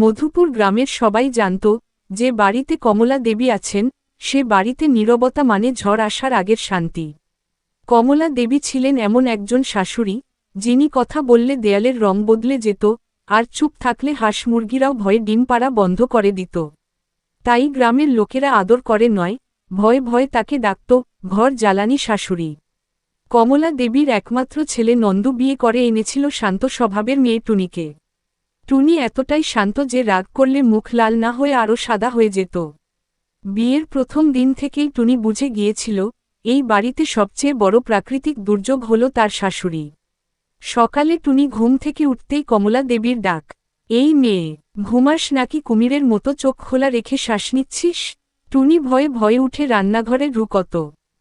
মধুপুর গ্রামের সবাই জানত, যে বাড়িতে কমলা দেবী আছেন, সে বাড়িতে নীরবতা মানে ঝড় আসার আগের শান্তি। কমলা দেবী ছিলেন এমন একজন শাশুড়ি, যিনি কথা বললে দেয়ালের রং বদলে যেত, আর চুপ থাকলে হাঁস মুরগিরাও ভয়ে ডিম পাড়া বন্ধ করে দিত। তাই গ্রামের লোকেরা আদর করে নয়, ভয়ে ভয়ে তাকে ডাকত, ঘর জ্বালানি শাশুড়ি। কমলা দেবীর একমাত্র ছেলে নন্দু বিয়ে করে এনেছিল শান্ত স্বভাবের মেয়ে টুনিকে। টুনি এতটাই শান্ত যে রাগ করলে মুখ লাল না হয়ে আরও সাদা হয়ে যেত। বিয়ের প্রথম দিন থেকেই টুনি বুঝে গিয়েছিল, এই বাড়িতে সবচেয়ে বড় প্রাকৃতিক দুর্যোগ হল তার শাশুড়ি। সকালে টুনি ঘুম থেকে উঠতেই কমলা দেবীর ডাক, এই মেয়ে, ঘুমাস নাকি কুমিরের মতো চোখ খোলা রেখে শ্বাস নিচ্ছিস? টুনি ভয়ে ভয়ে উঠে রান্নাঘরে রুকত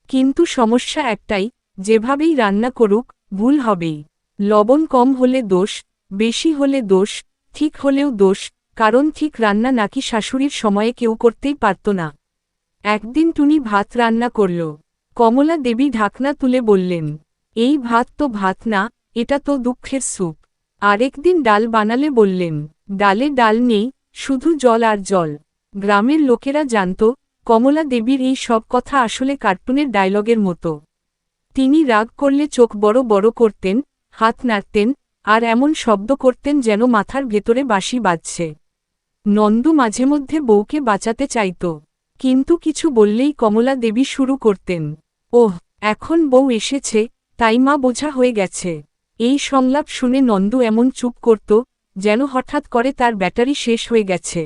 কিন্তু সমস্যা একটাই, যেভাবেই রান্না করুক, ভুল হবেই। লবণ কম হলে দোষ, বেশি হলে দোষ ঠিক হলেও দোষ, কারণ ঠিক রান্না নাকি শাশুড়ির সময়ে কেউ করতেই পারত না। একদিন টুনি ভাত রান্না করল। কমলা দেবী ঢাকনা তুলে বললেন, এই ভাত তো ভাত না, এটা তো দুঃখের স্যুপ। আরেকদিন ডাল বানালে বললেন, ডালে ডাল নেই, শুধু জল আর জল। গ্রামের লোকেরা জানত, কমলা দেবীর এই সব কথা আসলে কার্টুনের ডায়লগের মতো। তিনি রাগ করলে চোখ বড় বড় করতেন, হাত নাড়তেন আর এমন শব্দ করতেন যেন মাথার ভেতরে বাঁশি বাজছে। নন্দু মাঝে মধ্যে বউকে বাঁচাতে চাইত, কিন্তু কিছু বললেই কমলা দেবী শুরু করতেন, ওহ, এখন বউ এসেছে, তাই মা বোঝা হয়ে গেছে। এই সংলাপ শুনে নন্দু এমন চুপ করত, যেন হঠাৎ করে তার ব্যাটারি শেষ হয়ে গেছে।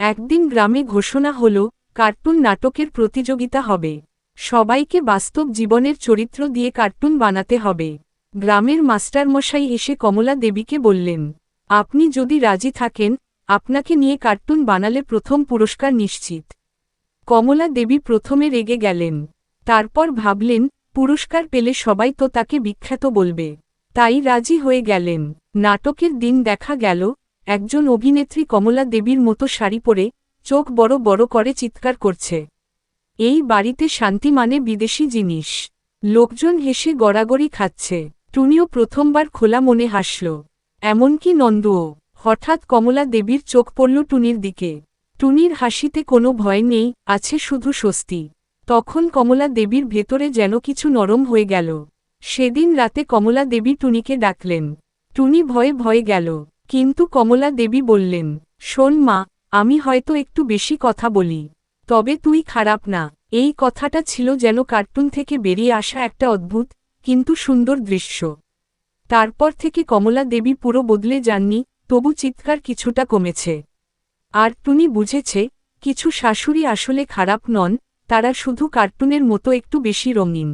একদিন গ্রামে ঘোষণা হল, কার্টুন নাটকের প্রতিযোগিতা হবে। সবাইকে বাস্তব জীবনের চরিত্র দিয়ে কার্টুন বানাতে হবে। গ্রামের মাস্টারমশাই এসে কমলা দেবীকে বললেন, আপনি যদি রাজি থাকেন, আপনাকে নিয়ে কার্টুন বানালে প্রথম পুরস্কার নিশ্চিত কমলা দেবী প্রথমে রেগে গেলেন, তারপর ভাবলেন, পুরস্কার পেলে সবাই তো তাকে বিখ্যাত বলবে তাই রাজি হয়ে গেলেন। নাটকের দিন দেখা গেল, একজন অভিনেত্রী কমলা দেবীর মতো শাড়ি পরে চোখ বড় বড় করে চিৎকার করছে। এই বাড়িতে শান্তি মানে বিদেশি জিনিস। লোকজন হেসে গড়াগড়ি খাচ্ছে। টুনিও প্রথমবার খোলা মনে হাসল। এমনকি নন্দুও। হঠাৎ কমলা দেবীর চোখ পড়ল টুনির দিকে। টুনির হাসিতে কোনো ভয় নেই, আছে শুধু স্বস্তি। তখন কমলা দেবীর ভেতরে যেন কিছু নরম হয়ে গেল। সেদিন রাতে কমলা দেবী টুনিকে ডাকলেন। টুনি ভয়ে ভয়ে গেল। কিন্তু কমলা দেবী বললেন, শোন মা, আমি হয়তো একটু বেশি কথা বলি। তবে তুই খারাপ না। এই কথাটা ছিল যেন কার্টুন থেকে বেরিয়ে আসা একটা অদ্ভুত কিন্তু সুন্দর দৃশ্য। তারপর থেকে কমলা দেবী পুরো বদলে যাননি, তবু চিৎকার কিছুটা কমেছে। আর টুনি বুঝেছে, কিছু শাশুড়ি আসলে খারাপ নন, তারা শুধু কার্টুনের মতো একটু বেশি রঙিন।